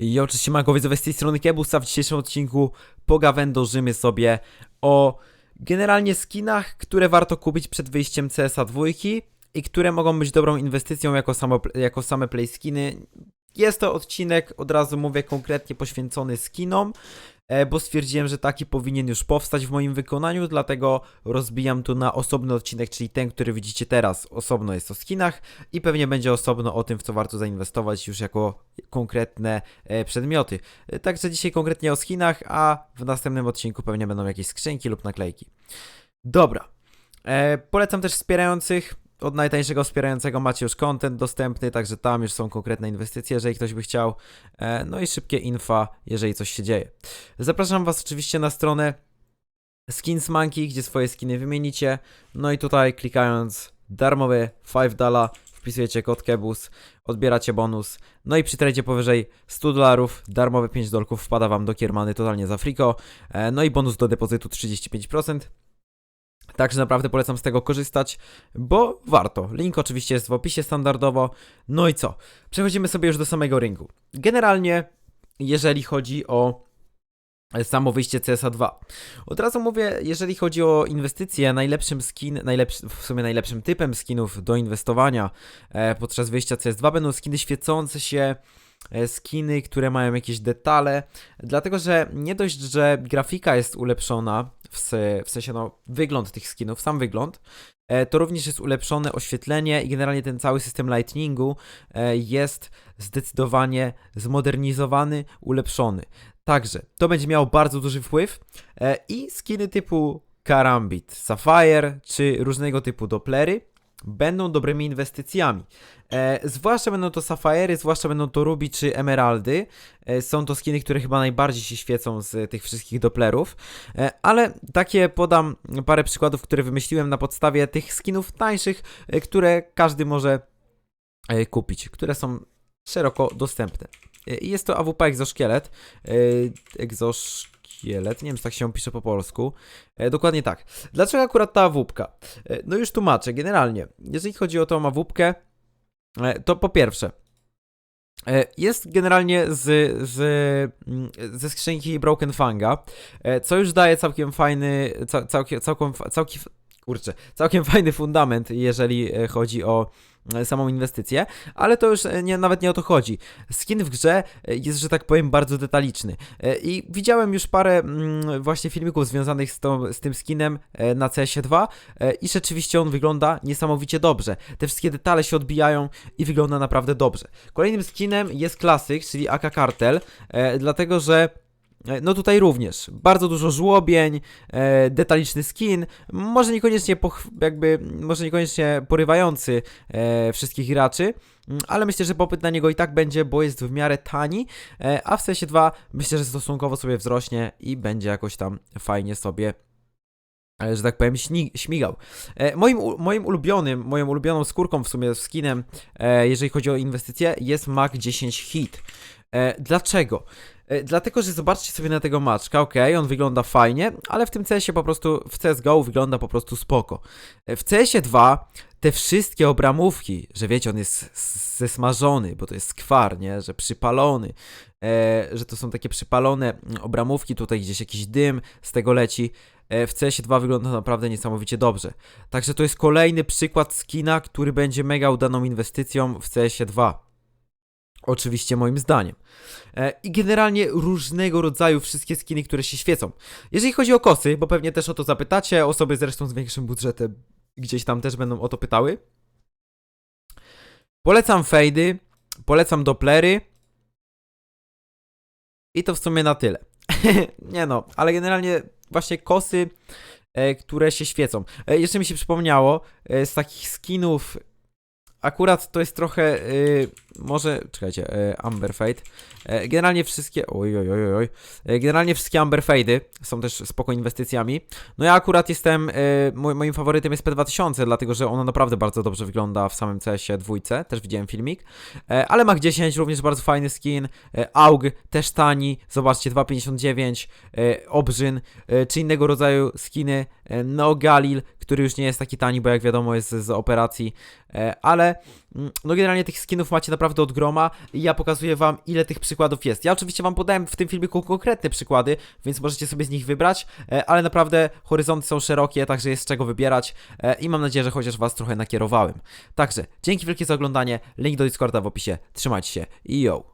I oczywiście magowie z tej strony Kebusa w dzisiejszym odcinku pogawędorzymy sobie o generalnie skinach, które warto kupić przed wyjściem CSA 2 i które mogą być dobrą inwestycją jako, samo, jako same play skiny. Jest to odcinek, od razu mówię, konkretnie poświęcony skinom, bo stwierdziłem, że taki powinien już powstać w moim wykonaniu, dlatego rozbijam tu na osobny odcinek, czyli ten, który widzicie teraz. Osobno jest o skinach i pewnie będzie osobno o tym, w co warto zainwestować już jako konkretne e, przedmioty. E, Także dzisiaj konkretnie o skinach, a w następnym odcinku pewnie będą jakieś skrzynki lub naklejki. Dobra. E, polecam też wspierających. Od najtańszego wspierającego macie już content dostępny, także tam już są konkretne inwestycje, jeżeli ktoś by chciał. E, no i szybkie infa, jeżeli coś się dzieje. Zapraszam Was oczywiście na stronę Skins Monkey, gdzie swoje skiny wymienicie. No i tutaj klikając darmowe 5 dala, wpisujecie kod KEBUS, odbieracie bonus. No i przy tradzie powyżej 100 dolarów, darmowe 5 dolków wpada Wam do kiermany totalnie za friko. E, no i bonus do depozytu 35%. Także naprawdę polecam z tego korzystać, bo warto. Link oczywiście jest w opisie standardowo. No i co? Przechodzimy sobie już do samego ringu. Generalnie, jeżeli chodzi o samo wyjście CSA 2. Od razu mówię, jeżeli chodzi o inwestycje, najlepszym skin, najlepszy, w sumie najlepszym typem skinów do inwestowania e, podczas wyjścia CS2 będą skiny świecące się, e, skiny, które mają jakieś detale, dlatego że nie dość, że grafika jest ulepszona, w, se, w sensie no wygląd tych skinów, sam wygląd, e, to również jest ulepszone oświetlenie i generalnie ten cały system lightningu e, jest zdecydowanie zmodernizowany, ulepszony. Także to będzie miało bardzo duży wpływ e, i skiny typu Karambit, Sapphire czy różnego typu Dopplery będą dobrymi inwestycjami. E, zwłaszcza będą to Sapphire'y, zwłaszcza będą to Ruby czy Emeraldy. E, są to skiny, które chyba najbardziej się świecą z tych wszystkich Dopplerów. E, ale takie podam parę przykładów, które wymyśliłem na podstawie tych skinów tańszych, e, które każdy może e, kupić, które są szeroko dostępne. E, jest to AWP Exoszkielet. E, Nie wiem, czy tak się pisze po polsku. E, Dokładnie tak. Dlaczego akurat ta AWPka? E, No już tłumaczę. Generalnie, jeżeli chodzi o tą AWPkę, e, to po pierwsze, e, jest generalnie z, z, mm, ze skrzynki Broken Fanga, e, co już daje całkiem fajny, cał, całkiem, całkiem, całkiem, kurczę, całkiem fajny fundament, jeżeli e, chodzi o samą inwestycję, ale to już e, nie, nawet nie o to chodzi. Skin w grze e, jest, że tak powiem, bardzo detaliczny. E, I widziałem już parę mm, właśnie filmików związanych z, tą, z tym skinem e, na CS2 e, i rzeczywiście on wygląda niesamowicie dobrze. Te wszystkie detale się odbijają i wygląda naprawdę dobrze. Kolejnym skinem jest klasyk, czyli AK Kartel, e, dlatego że e, no tutaj również bardzo dużo żłobień, e, detaliczny skin, może niekoniecznie jakby, może niekoniecznie porywający e, wszystkich graczy, mm, ale myślę, że popyt na niego i tak będzie, bo jest w miarę tani, e, a w sensie 2 myślę, że stosunkowo sobie wzrośnie i będzie jakoś tam fajnie sobie e, że tak powiem, śmigał. E, moim, moim ulubionym, moją ulubioną skórką w sumie skinem, e, jeżeli chodzi o inwestycje, jest Mac 10 Hit. E, dlaczego? E, Dlatego, że zobaczcie sobie na tego maczka, ok, on wygląda fajnie, ale w tym CS-ie po prostu, w CSGO wygląda po prostu spoko. E, W CS-ie 2 te wszystkie obramówki, że wiecie, on jest zesmażony, bo to jest skwar, nie, że przypalony, e, że to są takie przypalone mm, obramówki, tutaj gdzieś jakiś dym z tego leci. E, w CS-ie 2 wygląda naprawdę niesamowicie dobrze. Także to jest kolejny przykład skina, który będzie mega udaną inwestycją w CS-ie 2. Oczywiście moim zdaniem. E, I generalnie różnego rodzaju wszystkie skiny, które się świecą. Jeżeli chodzi o kosy, bo pewnie też o to zapytacie, osoby zresztą z większym budżetem gdzieś tam też będą o to pytały. Polecam fejdy, polecam doplery. I to w sumie na tyle. Nie no, ale generalnie właśnie kosy, e, które się świecą. E, jeszcze mi się przypomniało, z takich skinów akurat to jest trochę, y, może, czekajcie, y, Amber Fade. E, generalnie wszystkie, oj, oj, oj, oj, e, generalnie wszystkie Amber Fade'y są też spoko inwestycjami. No ja akurat jestem, y, mój, moim faworytem jest P2000, dlatego że ono naprawdę bardzo dobrze wygląda w samym CS-ie dwójce, też widziałem filmik. E, ale Mach 10 również bardzo fajny skin, e, AUG też tani, zobaczcie, 2,59, e, Obrzyn, e, czy innego rodzaju skiny e, Neo Galil, który już nie jest taki tani, bo jak wiadomo jest z, operacji, e, ale mm, no generalnie tych skinów macie naprawdę od groma i ja pokazuję wam ile tych przykładów jest. Ja oczywiście wam podałem w tym filmiku konkretne przykłady, więc możecie sobie z nich wybrać, e, ale naprawdę horyzonty są szerokie, także jest z czego wybierać i mam nadzieję, że chociaż was trochę nakierowałem. Także dzięki wielkie za oglądanie, link do Discorda w opisie, trzymajcie się i yo!